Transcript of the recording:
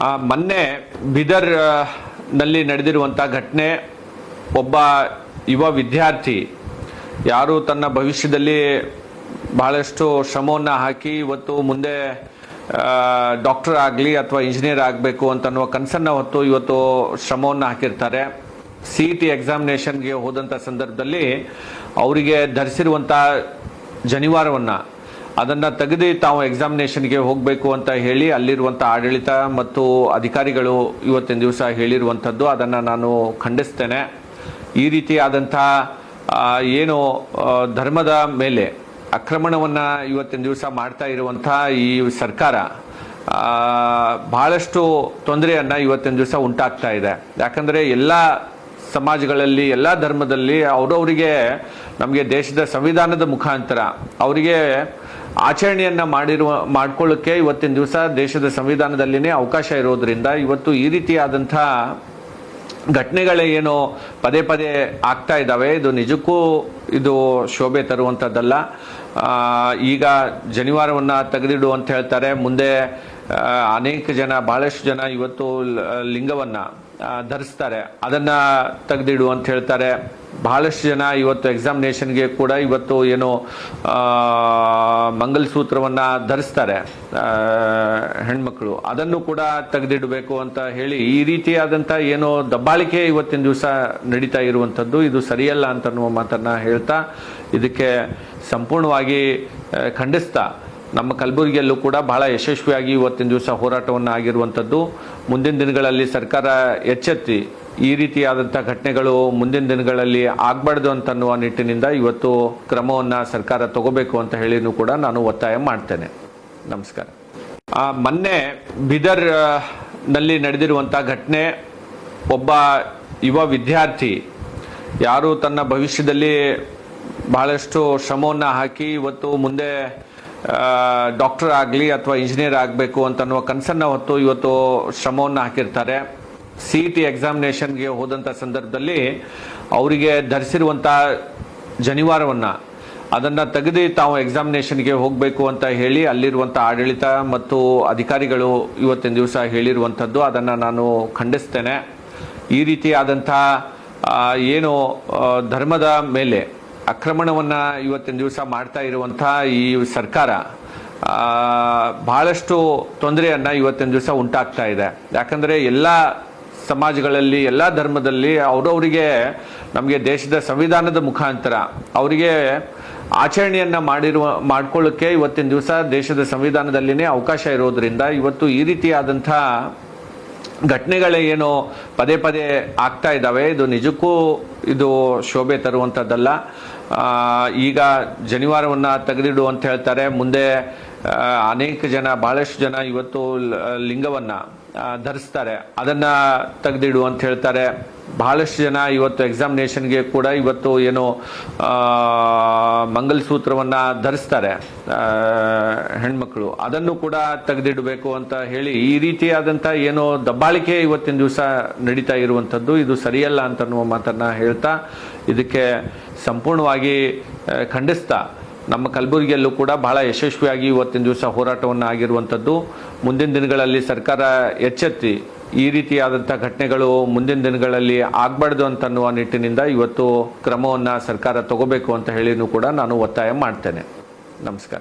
ಮೊನ್ನೆ ಬೀದರ್ನಲ್ಲಿ ನಡೆದಿರುವಂಥ ಘಟನೆ ಒಬ್ಬ ಯುವ ವಿದ್ಯಾರ್ಥಿ ಯಾರು ತನ್ನ ಭವಿಷ್ಯದಲ್ಲಿ ಬಹಳಷ್ಟು ಶ್ರಮವನ್ನು ಹಾಕಿ ಇವತ್ತು ಮುಂದೆ ಡಾಕ್ಟರ್ ಆಗಲಿ ಅಥವಾ ಇಂಜಿನಿಯರ್ ಆಗಬೇಕು ಅಂತನ್ನುವ ಕನಸನ್ನು ಹೊತ್ತು ಇವತ್ತು ಶ್ರಮವನ್ನು ಹಾಕಿರ್ತಾರೆ. ಸಿ ಇ ಟಿ ಎಕ್ಸಾಮಿನೇಷನ್ಗೆ ಹೋದಂಥ ಸಂದರ್ಭದಲ್ಲಿ ಅವರಿಗೆ ಧರಿಸಿರುವಂಥ ಜನಿವಾರವನ್ನು ಅದನ್ನ ತೆಗೆದು ತಾವು ಎಕ್ಸಾಮಿನೇಷನ್ಗೆ ಹೋಗಬೇಕು ಅಂತ ಹೇಳಿ ಅಲ್ಲಿರುವಂಥ ಆಡಳಿತ ಮತ್ತು ಅಧಿಕಾರಿಗಳು ಇವತ್ತಿನ ದಿವಸ ಹೇಳಿರುವಂಥದ್ದು, ಅದನ್ನು ನಾನು ಖಂಡಿಸ್ತೇನೆ. ಈ ರೀತಿಯಾದಂಥ ಏನು ಧರ್ಮದ ಮೇಲೆ ಆಕ್ರಮಣವನ್ನು ಇವತ್ತಿನ ದಿವಸ ಮಾಡ್ತಾ ಇರುವಂಥ ಈ ಸರ್ಕಾರ ಬಹಳಷ್ಟು ತೊಂದರೆಯನ್ನು ಇವತ್ತಿನ ದಿವಸ ಉಂಟಾಗ್ತಾ ಇದೆ. ಯಾಕಂದರೆ ಎಲ್ಲ ಸಮಾಜಗಳಲ್ಲಿ, ಎಲ್ಲ ಧರ್ಮದಲ್ಲಿ ಅವರವರಿಗೆ ನಮಗೆ ದೇಶದ ಸಂವಿಧಾನದ ಮುಖಾಂತರ ಅವರಿಗೆ ಆಚರಣೆಯನ್ನ ಮಾಡಿರುವ ಮಾಡ್ಕೊಳ್ಳೋಕ್ಕೆ ಇವತ್ತಿನ ದಿವಸ ದೇಶದ ಸಂವಿಧಾನದಲ್ಲಿನೇ ಅವಕಾಶ ಇರೋದ್ರಿಂದ ಇವತ್ತು ಈ ರೀತಿಯಾದಂಥ ಘಟನೆಗಳೇ ಏನು ಪದೇ ಪದೇ ಆಗ್ತಾ ಇದ್ದಾವೆ. ಇದು ನಿಜಕ್ಕೂ ಇದು ಶೋಭೆ ತರುವಂಥದ್ದಲ್ಲ. ಈಗ ಜನಿವಾರವನ್ನ ತೆಗೆದಿಡು ಅಂತ ಹೇಳ್ತಾರೆ. ಮುಂದೆ ಅನೇಕ ಜನ, ಬಹಳಷ್ಟು ಜನ ಇವತ್ತು ಲಿಂಗವನ್ನು ಧರಿಸ್ತಾರೆ. ಅದನ್ನ ತೆಗೆದಿಡು ಅಂತ ಹೇಳ್ತಾರೆ. ಬಹಳಷ್ಟು ಜನ ಇವತ್ತು ಎಕ್ಸಾಮಿನೇಷನ್ಗೆ ಕೂಡ ಇವತ್ತು ಏನು ಮಂಗಲಸೂತ್ರವನ್ನು ಧರಿಸ್ತಾರೆ ಹೆಣ್ಮಕ್ಳು. ಅದನ್ನು ಕೂಡ ತೆಗೆದಿಡಬೇಕು ಅಂತ ಹೇಳಿ ಈ ರೀತಿಯಾದಂಥ ಏನು ದಬ್ಬಾಳಿಕೆ ಇವತ್ತಿನ ದಿವಸ ನಡೀತಾ ಇರುವಂಥದ್ದು, ಇದು ಸರಿಯಲ್ಲ ಅಂತನ್ನುವ ಮಾತನ್ನ ಹೇಳ್ತಾ, ಇದಕ್ಕೆ ಸಂಪೂರ್ಣವಾಗಿ ಖಂಡಿಸ್ತಾ ನಮ್ಮ ಕಲಬುರಗಿಯಲ್ಲೂ ಕೂಡ ಬಹಳ ಯಶಸ್ವಿಯಾಗಿ ಇವತ್ತಿನ ದಿವಸ ಹೋರಾಟವನ್ನು ಆಗಿರುವಂಥದ್ದು. ಮುಂದಿನ ದಿನಗಳಲ್ಲಿ ಸರ್ಕಾರ ಎಚ್ಚೆತ್ತಿ ಈ ರೀತಿಯಾದಂಥ ಘಟನೆಗಳು ಮುಂದಿನ ದಿನಗಳಲ್ಲಿ ಆಗಬಾರ್ದು ಅಂತನ್ನುವ ನಿಟ್ಟಿನಿಂದ ಇವತ್ತು ಕ್ರಮವನ್ನು ಸರ್ಕಾರ ತಗೋಬೇಕು ಅಂತ ಹೇಳಿನೂ ಕೂಡ ನಾನು ಒತ್ತಾಯ ಮಾಡ್ತೇನೆ. ನಮಸ್ಕಾರ. ಮೊನ್ನೆ ಬೀದರ್ನಲ್ಲಿ ನಡೆದಿರುವಂಥ ಘಟನೆ ಒಬ್ಬ ಯುವ ವಿದ್ಯಾರ್ಥಿ ಯಾರು ತನ್ನ ಭವಿಷ್ಯದಲ್ಲಿ ಬಹಳಷ್ಟು ಶ್ರಮವನ್ನು ಹಾಕಿ ಇವತ್ತು ಮುಂದೆ ಡಾಕ್ಟರ್ ಆಗಲಿ ಅಥವಾ ಇಂಜಿನಿಯರ್ ಆಗಬೇಕು ಅಂತ ಅಂತನ್ನುವ ಕನಸನ್ನು ಹೊತ್ತು ಇವತ್ತು ಶ್ರಮವನ್ನು ಹಾಕಿರ್ತಾರೆ. ಸಿ ಇ ಟಿ ಎಕ್ಸಾಮಿನೇಷನ್ಗೆ ಹೋದಂಥ ಸಂದರ್ಭದಲ್ಲಿ ಅವರಿಗೆ ಧರಿಸಿರುವಂಥ ಜನಿವಾರವನ್ನು ಅದನ್ನು ತೆಗೆದು ತಾವು ಎಕ್ಸಾಮಿನೇಷನ್ಗೆ ಹೋಗಬೇಕು ಅಂತ ಹೇಳಿ ಅಲ್ಲಿರುವಂಥ ಆಡಳಿತ ಮತ್ತು ಅಧಿಕಾರಿಗಳು ಇವತ್ತಿನ ದಿವಸ ಹೇಳಿರುವಂಥದ್ದು. ಅದನ್ನು ನಾನು ಖಂಡಿಸ್ತೇನೆ. ಈ ರೀತಿಯಾದಂಥ ಏನು ಧರ್ಮದ ಮೇಲೆ ಆಕ್ರಮಣವನ್ನು ಇವತ್ತಿನ ದಿವಸ ಮಾಡ್ತಾ ಇರುವಂಥ ಈ ಸರ್ಕಾರ ಬಹಳಷ್ಟು ತೊಂದರೆಯನ್ನು ಇವತ್ತಿನ ದಿವಸ ಉಂಟಾಗ್ತಾ ಇದೆ. ಯಾಕಂದರೆ ಎಲ್ಲ ಸಮಾಜಗಳಲ್ಲಿ, ಎಲ್ಲ ಧರ್ಮದಲ್ಲಿ ಅವರವರಿಗೆ ನಮಗೆ ದೇಶದ ಸಂವಿಧಾನದ ಮುಖಾಂತರ ಅವರಿಗೆ ಆಚರಣೆಯನ್ನ ಮಾಡಿರುವ ಮಾಡ್ಕೊಳ್ಳೋಕ್ಕೆ ಇವತ್ತಿನ ದಿವಸ ದೇಶದ ಸಂವಿಧಾನದಲ್ಲಿನೇ ಅವಕಾಶ ಇರೋದ್ರಿಂದ ಇವತ್ತು ಈ ರೀತಿಯಾದಂಥ ಘಟನೆಗಳೇ ಏನು ಪದೇ ಪದೇ ಆಗ್ತಾ ಇದ್ದಾವೆ. ಇದು ನಿಜಕ್ಕೂ ಇದು ಶೋಭೆ ತರುವಂಥದ್ದಲ್ಲ ಈಗ ಜನಿವಾರವನ್ನು ತೆಗೆದಿಡು ಅಂತ ಹೇಳ್ತಾರೆ. ಮುಂದೆ ಅನೇಕ ಜನ, ಬಹಳಷ್ಟು ಜನ ಇವತ್ತು ಲಿಂಗವನ್ನು ಧರಿಸ್ತಾರೆ. ಅದನ್ನು ತೆಗೆದಿಡು ಅಂತ ಹೇಳ್ತಾರೆ. ಬಹಳಷ್ಟು ಜನ ಇವತ್ತು ಎಕ್ಸಾಮಿನೇಷನ್ಗೆ ಕೂಡ ಇವತ್ತು ಏನು ಮಂಗಲಸೂತ್ರವನ್ನ ಧರಿಸ್ತಾರೆ ಹೆಣ್ಮಕ್ಳು. ಅದನ್ನು ಕೂಡ ತೆಗೆದಿಡಬೇಕು ಅಂತ ಹೇಳಿ ಈ ರೀತಿಯಾದಂಥ ಏನು ದಬ್ಬಾಳಿಕೆ ಇವತ್ತಿನ ದಿವಸ ನಡೀತಾ ಇರುವಂಥದ್ದು, ಇದು ಸರಿಯಲ್ಲ ಅಂತ ಅನ್ನುವ ಮಾತನ್ನು ಹೇಳ್ತಾ ಇದಕ್ಕೆ ಸಂಪೂರ್ಣವಾಗಿ ಖಂಡಿಸ್ತಾ ನಮ್ಮ ಕಲಬುರಗಿಯಲ್ಲೂ ಕೂಡ ಬಹಳ ಯಶಸ್ವಿಯಾಗಿ ಇವತ್ತಿನ ದಿವಸ ಹೋರಾಟವನ್ನು ಆಗಿರುವಂಥದ್ದು. ಮುಂದಿನ ದಿನಗಳಲ್ಲಿ ಸರ್ಕಾರ ಎಚ್ಚೆತ್ತಿ ಈ ರೀತಿಯಾದಂಥ ಘಟನೆಗಳು ಮುಂದಿನ ದಿನಗಳಲ್ಲಿ ಆಗಬಾರ್ದು ಅಂತನ್ನುವ ನಿಟ್ಟಿನಿಂದ ಇವತ್ತು ಕ್ರಮವನ್ನು ಸರ್ಕಾರ ತಗೋಬೇಕು ಅಂತ ಹೇಳಿನೂ ಕೂಡ ನಾನು ಒತ್ತಾಯ ಮಾಡ್ತೇನೆ. ನಮಸ್ಕಾರ.